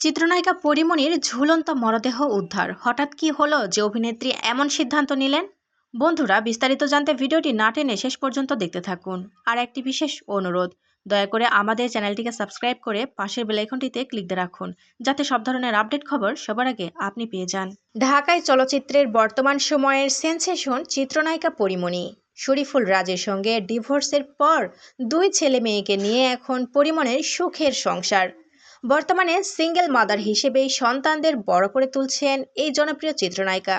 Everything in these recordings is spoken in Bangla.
চিত্রনায়িকা পরিমণির ঝুলন্ত মরদেহ উদ্ধার। হঠাৎ কি হলো যে অভিনেত্রী এমন সিদ্ধান্ত নিলেন? বন্ধুরা, বিস্তারিত জানতে ভিডিওটি না টেনে শেষ পর্যন্ত দেখতে থাকুন। আর একটি বিশেষ অনুরোধ, দয়া করে আমাদের চ্যানেলটিকে সাবস্ক্রাইব করে পাশের বেলাইকনটিতে ক্লিক দিয়ে রাখুন, যাতে সব ধরনের আপডেট খবর সবার আগে আপনি পেয়ে যান। ঢাকায় চলচ্চিত্রের বর্তমান সময়ের সেন্সেশন চিত্রনায়িকা পরিমণি। শরীফুল রাজের সঙ্গে ডিভোর্সের পর দুই ছেলে মেয়েকে নিয়ে এখন পরিমণের সুখের সংসার। বর্তমানে সিঙ্গেল মাদার হিসেবেই সন্তানদের বড় করে তুলছেন এই জনপ্রিয় চিত্রনায়িকা।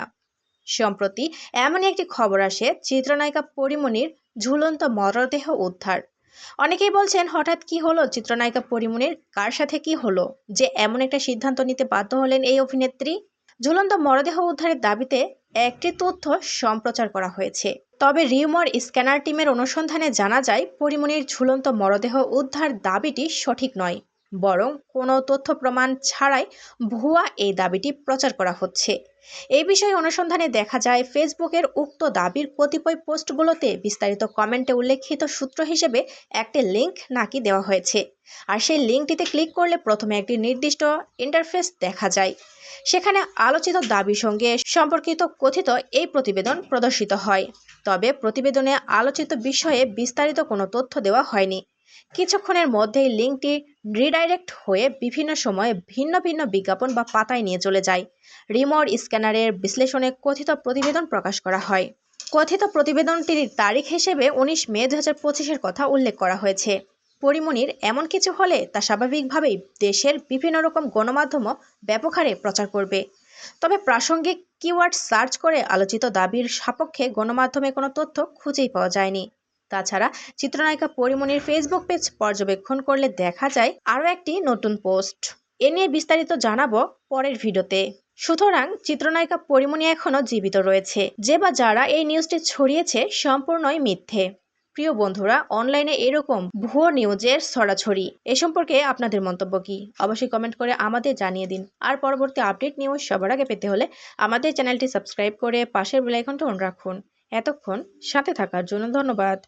সম্প্রতি এমনই একটি খবর আসে, চিত্রনায়িকা পরিমণির ঝুলন্ত মরদেহ উদ্ধার। অনেকেই বলছেন, হঠাৎ কি হলো? চিত্রনায়িকা পরিমণির কার সাথে কি হলো? যে এমন একটা সিদ্ধান্ত নিতে বাধ্য হলেন এই অভিনেত্রী। ঝুলন্ত মরদেহ উদ্ধারের দাবিতে একটি তথ্য সম্প্রচার করা হয়েছে। তবে রিউমার স্ক্যানার টিমের অনুসন্ধানে জানা যায় পরিমণির ঝুলন্ত মরদেহ উদ্ধার দাবিটি সঠিক নয়। বরং কোনো তথ্য প্রমাণ ছাড়াই ভুয়া এই দাবিটি প্রচার করা হচ্ছে। এই বিষয়ে অনুসন্ধানে দেখা যায়, ফেসবুকের উক্ত দাবির কতিপয় পোস্টগুলোতে বিস্তারিত কমেন্টে উল্লেখিত সূত্র হিসেবে একটি লিঙ্ক নাকি দেওয়া হয়েছে। আর সেই লিঙ্কটিতে ক্লিক করলে প্রথমে একটি নির্দিষ্ট ইন্টারফেস দেখা যায়। সেখানে আলোচিত দাবির সঙ্গে সম্পর্কিত কথিত এই প্রতিবেদন প্রদর্শিত হয়। তবে প্রতিবেদনে আলোচিত বিষয়ে বিস্তারিত কোনো তথ্য দেওয়া হয়নি। কিছুক্ষণের মধ্যেই লিঙ্কটি রিডাইরেক্ট হয়ে বিভিন্ন সময়ে ভিন্ন ভিন্ন বিজ্ঞাপন বা পাতায় নিয়ে চলে যায়। রিমোট স্ক্যানারের বিশ্লেষণে কথিত প্রতিবেদন প্রকাশ করা হয়। কথিত প্রতিবেদনটির তারিখ হিসেবে উনিশ মে দু হাজার পঁচিশের কথা উল্লেখ করা হয়েছে। পরিমণির এমন কিছু হলে তা স্বাভাবিকভাবেই দেশের বিভিন্ন রকম গণমাধ্যমও ব্যাপক হারে প্রচার করবে। তবে প্রাসঙ্গিক কিওয়ার্ড সার্চ করে আলোচিত দাবির সাপক্ষে গণমাধ্যমে কোনো তথ্য খুঁজেই পাওয়া যায়নি। তাছাড়া চিত্রনায়িকা পরিমণির ফেসবুক পেজ পর্যবেক্ষণ করলে দেখা যায় আরও একটি নতুন পোস্ট এ নিয়ে বিস্তারিত জানাব পরের ভিডিওতে। সুতরাং চিত্রনায়িকা পরিমণি এখনও জীবিত রয়েছে। যে বা যারা এই নিউজটি ছড়িয়েছে সম্পূর্ণই মিথ্যে। প্রিয় বন্ধুরা অনলাইনে এরকম ভুয়ো নিউজের ছড়াছড়ি, এ সম্পর্কে আপনাদের মন্তব্য কি? অবশ্যই কমেন্ট করে আমাদের জানিয়ে দিন। আর পরবর্তী আপডেট নিউজ সবার আগে পেতে হলে আমাদের চ্যানেলটি সাবস্ক্রাইব করে পাশের বেলাইকনটা অন রাখুন। এতক্ষণ সাথে থাকার জন্য ধন্যবাদ।